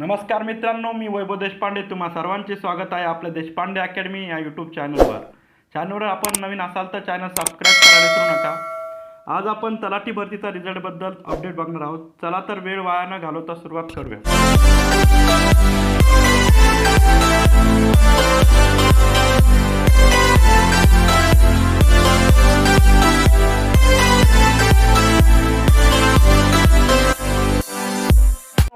नमस्कार मित्रांनो मी वैभव देशपांडे. तुम्हा सर्वांचे स्वागत आहे आपल्या देशपांडे अकॅडमी या यूट्यूब चॅनलवर चॅनलवर आपण नवीन असाल तर चॅनल सबस्क्राईब करायला विसरू नका. आज आपण तलाठी भरतीचा रिझल्टबद्दल अपडेट बघणार आहोत. चला तर वेळ वाया न घालवता सुरुवात करूया.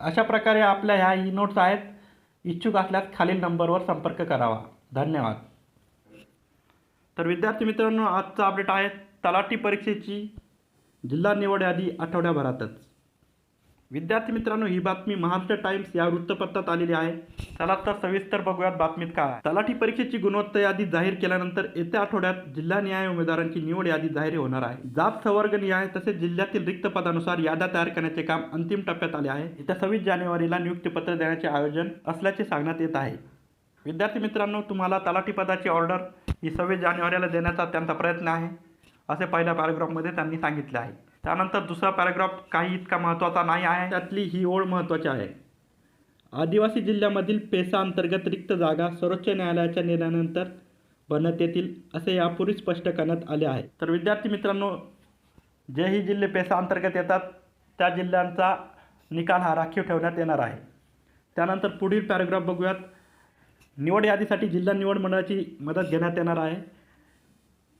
अशा प्रकारे आपल्या ह्या ई नोट्स आहेत. इच्छुक असल्यास खालील नंबरवर संपर्क करावा. धन्यवाद. तर विद्यार्थी मित्रांनो आजचा अपडेट आहे तलाठी परीक्षेची. जिल्हा निवड यादी आठवड्याभरातच. विद्यार्थी मित्रांनो ही बातमी महाराष्ट्र टाइम्स या वृत्तपत्रात आलेली आहे. चला तर सविस्तर बघूयात बातमीत काय तलाठी परीक्षेची गुणवत्ता यादी जाहीर केल्यानंतर येत्या आठवड्यात जिल्हा न्याय उमेदवारांची निवड यादी जाहीर होणार आहे. जात संवर्ग न्याय तसेच जिल्ह्यातील रिक्त पदानुसार याद्या तयार करण्याचे काम अंतिम टप्प्यात आले आहे. येत्या सव्वीस जानेवारीला नियुक्तीपत्र देण्याचे आयोजन असल्याचे सांगण्यात येत आहे. विद्यार्थी मित्रांनो तुम्हाला तलाठी पदाची ऑर्डर ही सव्वीस जानेवारीला देण्याचा त्यांचा प्रयत्न आहे असे पहिल्या पॅराग्राफमध्ये त्यांनी सांगितले आहे. त्यानंतर दुसरा पॅराग्राफ काही इतका महत्त्वाचा नाही आहे. त्यातली ही ओळ महत्त्वाची आहे. आदिवासी जिल्ह्यामधील पेसा अंतर्गत रिक्त जागा सर्वोच्च न्यायालयाच्या निर्णयानंतर भरण्यात येतील असे यापूर्वी स्पष्ट करण्यात आले आहे. तर विद्यार्थी मित्रांनो जेही जिल्हे पेसा अंतर्गत येतात त्या जिल्ह्यांचा निकाल हा राखीव ठेवण्यात येणार आहे. त्यानंतर पुढील पॅराग्राफ बघूयात. निवड यादीसाठी जिल्हा निवड मंडळाची मदत घेण्यात येणार आहे.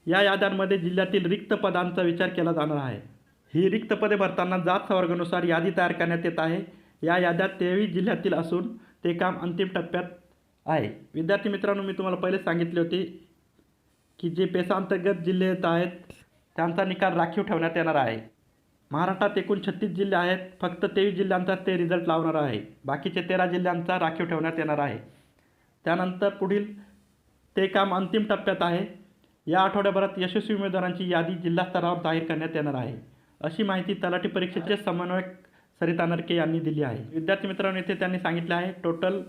या याद्यांमध्ये जिल्ह्यातील रिक्त पदांचा विचार केला जाणार आहे. ही रिक्त पदे भरताना जात संवर्गानुसार यादी तयार करण्यात येत आहे. या याद्या तेवीस जिल्ह्यातील असून ते काम अंतिम टप्प्यात आहे. विद्यार्थी मित्रांनो मी तुम्हाला पहिले सांगितले होते की जे पेसा अंतर्गत जिल्हे येत आहेत त्यांचा निकाल राखीव ठेवण्यात येणार आहे. महाराष्ट्रात एकूण छत्तीस जिल्हे आहेत फक्त तेवीस जिल्ह्यांचा ते रिझल्ट लावणार आहे. बाकीचे तेरा जिल्ह्यांचा राखीव ठेवण्यात येणार आहे. त्यानंतर पुढील ते काम अंतिम टप्प्यात आहे. या आठवड्याभरात यशस्वी उमेदवारांची यादी जिल्हा स्तरावर जाहीर करण्यात येणार आहे. अशी माहिती तलाठी परीक्षेचे समन्वयक सरिता नरके यांनी दिली आहे. विद्यार्थी मित्रांनो येथे त्यांनी सांगितले आहे टोटल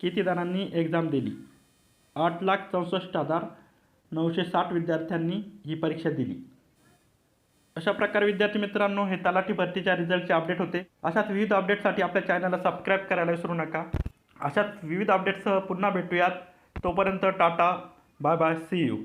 किती जणांनी एक्झाम दिली? आठ लाख चौसष्ट हजार नऊशे साठ विद्यार्थ्यांनी ही परीक्षा दिली. अशा प्रकारे विद्यार्थी मित्रांनो हे तलाठी भरतीच्या रिझल्टचे अपडेट होते. अशाच विविध अपडेटसाठी आपल्या चॅनलला सबस्क्राईब करायला विसरू नका. अशाच विविध अपडेटसह पुन्हा भेटूयात. तोपर्यंत tata bye bye see you